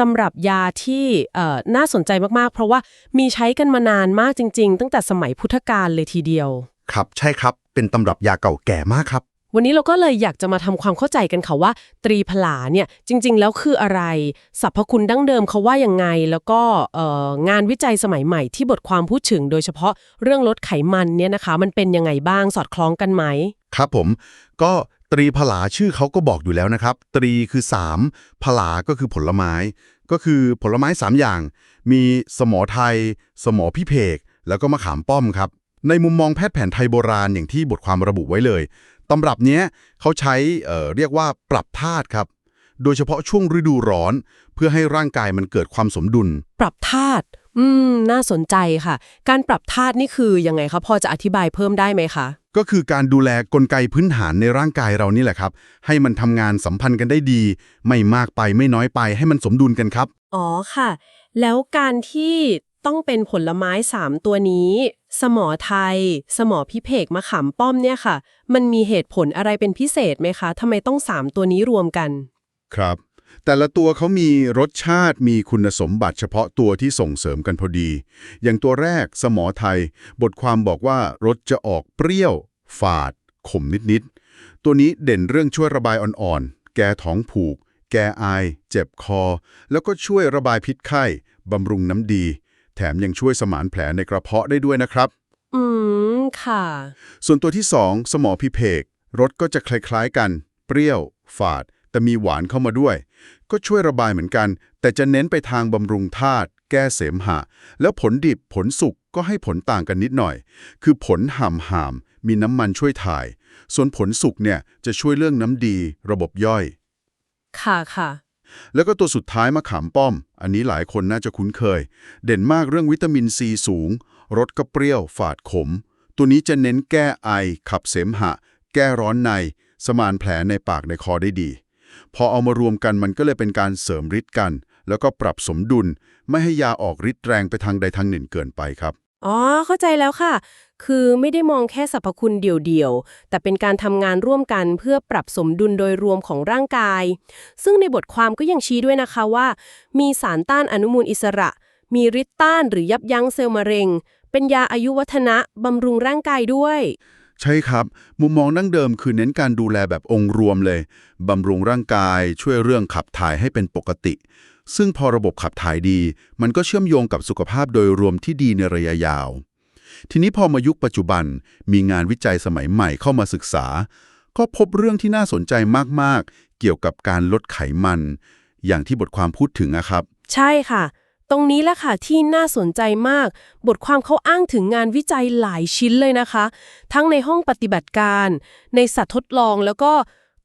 ตำรับยาที่เอ่อน่าสนใจมากๆ เพราะว่ามีใช้กันมานานมากจริง ๆ ตั้งแต่สมัยพุทธกาลเลยทีเดียว ครับใช่ครับ เป็นตำรับยาเก่าแก่มากครับ วันนี้เราก็เลยอยากจะมาทำความเข้าใจกันค่ะว่า ตรีผลาเนี่ยจริง ๆ แล้วคืออะไรสรรพคุณดั้งเดิมเขาว่ายังไง แล้วก็เอ่องานวิจัยสมัยใหม่ที่บทความพูดถึง โดยเฉพาะเรื่องลดไขมันเนี่ยนะคะ มันเป็นยังไงบ้างสอดคล้องกันไหมครับผมก็ ตรีผลาชื่อเขาก็บอกอยู่แล้วนะครับ ตรีคือ 3 ผลาก็คือผลไม้ ก็คือผลไม้ 3 อย่าง มีสมอไทย สมอพิเภกแล้วก็มะขามป้อมครับ ในมุมมองแพทย์แผนไทยโบราณอย่างที่บทความระบุไว้เลย ตำรับเนี้ยเขาใช้เเรียกว่าปรับธาตุครับ โดยเฉพาะช่วงฤดูร้อน เพื่อให้ร่างกายมันเกิดความสมดุล ปรับธาตุ อืม น่าสนใจค่ะ การปรับธาตุนี่คือยังไงคะพอจะอธิบายเพิ่มได้ไหมคะ ก็คือการดูแลกลไกพื้นฐานในร่างกายเรานี่แหละครับ ให้มันทำงานสัมพันธ์กันได้ดี ไม่มากไปไม่น้อยไปให้มันสมดุลกันครับ อ๋อค่ะ แล้วการที่ต้องเป็นผลไม้ 3 ตัวนี้ สมอไทย สมอพิเภกมะขามป้อมเนี่ยค่ะ มันมีเหตุผลอะไรเป็นพิเศษไหมคะทำไมต้อง 3 ตัวนี้รวมกัน ครับ แต่ละตัวเขามีรสชาติมีคุณสมบัติเฉพาะตัวที่ส่งเสริมกันพอดี อย่างตัวแรกสมอไทย บทความบอกว่ารสจะออกเปรี้ยว ฝาด ขมนิดๆ ตัวนี้เด่นเรื่องช่วยระบายอ่อนๆ แก้ท้องผูก แก้ไอายเจ็บคอ แล้วก็ช่วยระบายพิษไข้ บำรุงน้ำดี แถมยังช่วยสมานแผลในกระเพาะได้ด้วยนะครับ อืม ค่ะ ส่วนตัวที่2สมอพิเภกรสก็จะคล้ายๆกัน เปรี้ยว ฝาด แต่มีหวานเข้ามาด้วย ก็ช่วยระบายเหมือนกัน แต่จะเน้นไปทางบำรุงธาตุแก้เสมหะ แล้วผลดิบผลสุกก็ให้ผลต่างกันนิดหน่อย คือผลห่ำห่ามมีน้ำมันช่วยถ่าย ส่วนผลสุกเนี่ยจะช่วยเรื่องน้ำดี ระบบย่อย ค่ะค่ะแล้วก็ตัวสุดท้ายมะขามป้อม อันนี้หลายคนน่าจะคุ้นเคย เด่นมากเรื่องวิตามินซีสูง รสก็เปรี้ยว ฝาดขม ตัวนี้จะเน้นแก้ไอ ขับเสมหะ แก้ร้อนใน สมานแผลในปากในคอได้ดี พอเอามารวมกันมันก็เลยเป็นการเสริมฤทธิ์กัน แล้วก็ปรับสมดุล ไม่ให้ยาออกฤทธิ์แรงไปทางใดทางหนึ่งเกินไปครับ อ๋อ เข้าใจแล้วค่ะ คือไม่ได้มองแค่สรรพคุณเดี่ยวๆ แต่เป็นการทำงานร่วมกันเพื่อปรับสมดุลโดยรวมของร่างกาย ซึ่งในบทความก็ยังชี้ด้วยนะคะว่า มีสารต้านอนุมูลอิสระ มีฤทธิ์ต้านหรือยับยั้งเซลล์มะเร็ง เป็นยาอายุวัฒนะบำรุงร่างกายด้วย ใช่ครับ มุมมองดั้งเดิมคือเน้นการดูแลแบบองค์รวมเลย บำรุงร่างกายช่วยเรื่องขับถ่ายให้เป็นปกติ ซึ่งพอระบบขับถ่ายดี มันก็เชื่อมโยงกับสุขภาพโดยรวมที่ดีในระยะยาว ทีนี้พอมายุคปัจจุบัน มีงานวิจัยสมัยใหม่เข้ามาศึกษา ก็พบเรื่องที่น่าสนใจมากๆ เกี่ยวกับการลดไขมัน อย่างที่บทความพูดถึงนะครับ ใช่ค่ะ ตรงนี้แหละค่ะที่น่าสนใจมาก บทความเขาอ้างถึงงานวิจัยหลายชิ้นเลยนะคะ ทั้งในห้องปฏิบัติการ ในสัตว์ทดลองแล้วก็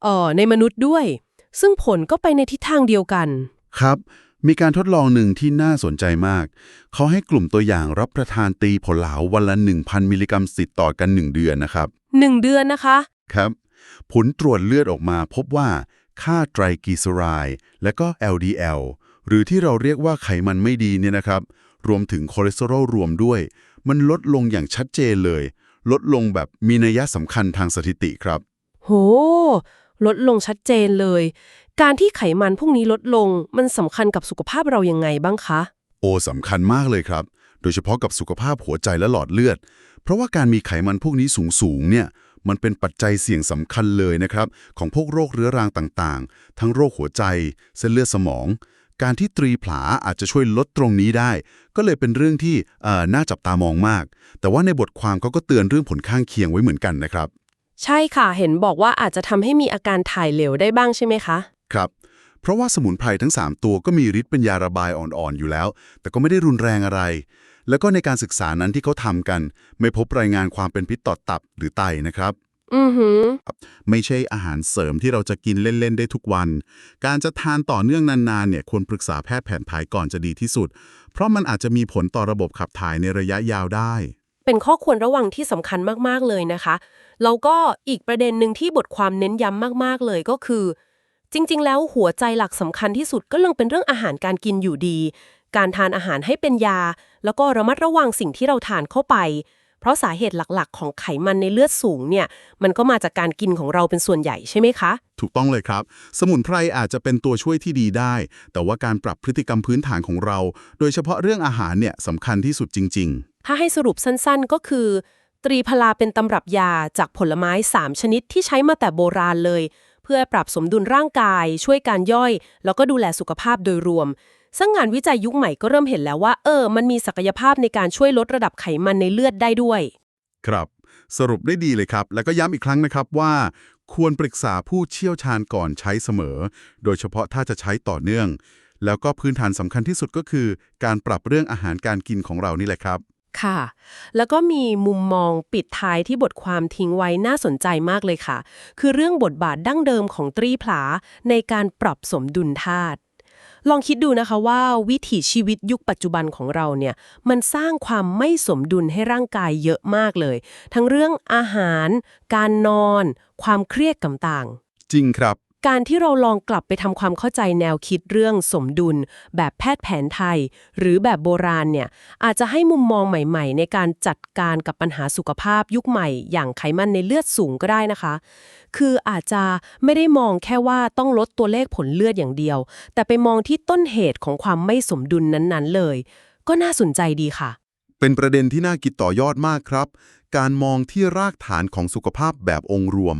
เอ่อในมนุษย์ด้วย ซึ่งผลก็ไปในทิศทางเดียวกัน ครับ มีการทดลองหนึ่งที่น่าสนใจมาก เขาให้กลุ่มตัวอย่างรับประทานตีผลเหลาวันละ 1,000 มิลลิกรัมติดต่อกัน 1 เดือนนะครับ 1 เดือนนะคะ ครับ ผลตรวจเลือดออกมาพบว่าค่าไตรกลีเซอไรด์และก็ LDL หรือที่เราเรียกว่าไขมันไม่ดีเนี่ยนะครับ รวมถึงคอเลสเตอรอลรวมด้วย มันลดลงอย่างชัดเจนเลย ลดลงแบบมีนัยสำคัญทางสถิติครับ โห ลดลงชัดเจนเลย การที่ไขมันพวกนี้ลดลงมันสำคัญกับสุขภาพเรายังไงบ้างคะ โอสำคัญมากเลยครับ โดยเฉพาะกับสุขภาพหัวใจและหลอดเลือด เพราะว่าการมีไขมันพวกนี้สูงๆเนี่ยมันเป็นปัจจัยเสี่ยงสำคัญเลยนะครับ ของพวกโรคเรื้อรังต่างๆ ทั้งโรคหัวใจ เส้นเลือดสมอง การที่ตรีผลาอาจจะช่วยลดตรงนี้ได้ ก็เลยเป็นเรื่องที่เอ่อน่าจับตามองมาก แต่ว่าในบทความเขาก็เตือนเรื่องผลข้างเคียงไว้เหมือนกันนะครับ ใช่ค่ะ เห็นบอกว่าอาจจะทำให้มีอาการถ่ายเหลวได้บ้างใช่ไหมคะ ครับ เพราะว่าสมุนไพรทั้ง 3 ตัวก็มีฤทธิ์เป็นยาระบายอ่อนๆอยู่แล้ว แต่ก็ไม่ได้รุนแรงอะไร แล้วก็ในการศึกษานั้นที่เขาทำกัน ไม่พบรายงานความเป็นพิษต่อตับหรือไตนะครับ อือหือ ไม่ใช่อาหารเสริมที่เราจะกินเล่น ๆ ได้ทุกวัน การจะทานต่อเนื่องนานๆเนี่ยควรปรึกษาแพทย์แผนไทยก่อนจะดีที่สุด เพราะมันอาจจะมีผลต่อระบบขับถ่ายในระยะยาวได้ เป็นข้อควรระวังที่สำคัญมากๆเลยนะคะ แล้วก็อีกประเด็นหนึ่งที่บทความเน้นย้ำมากๆเลยก็คือ จริง ๆ แล้วหัวใจหลักสำคัญที่สุดก็ยังเป็นเรื่องอาหารการกินอยู่ดี การทานอาหารให้เป็นยา แล้วก็ระมัดระวังสิ่งที่เราทานเข้าไป เพราะสาเหตุหลักๆ ของไขมันในเลือดสูงเนี่ยมันก็มาจากการกินของเราเป็นส่วนใหญ่ใช่ไหมคะ ถูกต้องเลยครับ สมุนไพรอาจจะเป็นตัวช่วยที่ดีได้ แต่ว่าการปรับพฤติกรรมพื้นฐานของเรา โดยเฉพาะเรื่องอาหารเนี่ยสำคัญที่สุดจริงถ้าให้สรุปสั้นๆก็คือ ตรีพลาเป็นตำรับยาจากผลไม้ 3 ชนิดที่ใช้มาแต่โบราณเลย เพื่อปรับสมดุลร่างกาย ช่วยการย่อย แล้วก็ดูแลสุขภาพโดยรวม ซึ่งงานวิจัยยุคใหม่ก็เริ่มเห็นแล้วว่า เออ มันมีศักยภาพในการช่วยลดระดับไขมันในเลือดได้ด้วยๆครับ สรุปได้ดีเลยครับ แล้วก็ย้ำอีกครั้งนะครับว่า ควรปรึกษาผู้เชี่ยวชาญก่อนใช้เสมอ โดยเฉพาะถ้าจะใช้ต่อเนื่อง แล้วก็พื้นฐานสำคัญที่สุดก็คือ การปรับเรื่องอาหารการกินของเรานี่แหละครับ ค่ะ แล้วก็มีมุมมองปิดท้ายที่บทความทิ้งไว้น่าสนใจมากเลยค่ะ คือเรื่องบทบาทดั้งเดิมของตรีผลาในการปรับสมดุลธาตุ ลองคิดดูนะคะว่าวิถีชีวิตยุคปัจจุบันของเราเนี่ยมันสร้างความไม่สมดุลให้ร่างกายเยอะมากเลย ทั้งเรื่องอาหาร การนอน ความเครียดต่างๆจริงครับ การที่เราลองกลับไปทำความเข้าใจแนวคิดเรื่องสมดุล แบบแพทย์แผนไทย หรือแบบโบราณเนี่ยอาจจะให้มุมมองใหม่ ๆ ในการจัดการกับปัญหาสุขภาพยุคใหม่ อย่างไขมันในเลือดสูงก็ได้นะคะ คืออาจจะไม่ได้มองแค่ว่าต้องลดตัวเลขผลเลือดอย่างเดียว แต่ไปมองที่ต้นเหตุของความไม่สมดุลนั้นๆ เลย ก็น่าสนใจดีค่ะ เป็นประเด็นที่น่าคิดต่อยอดมากครับ การมองที่รากฐานของสุขภาพแบบองค์รวม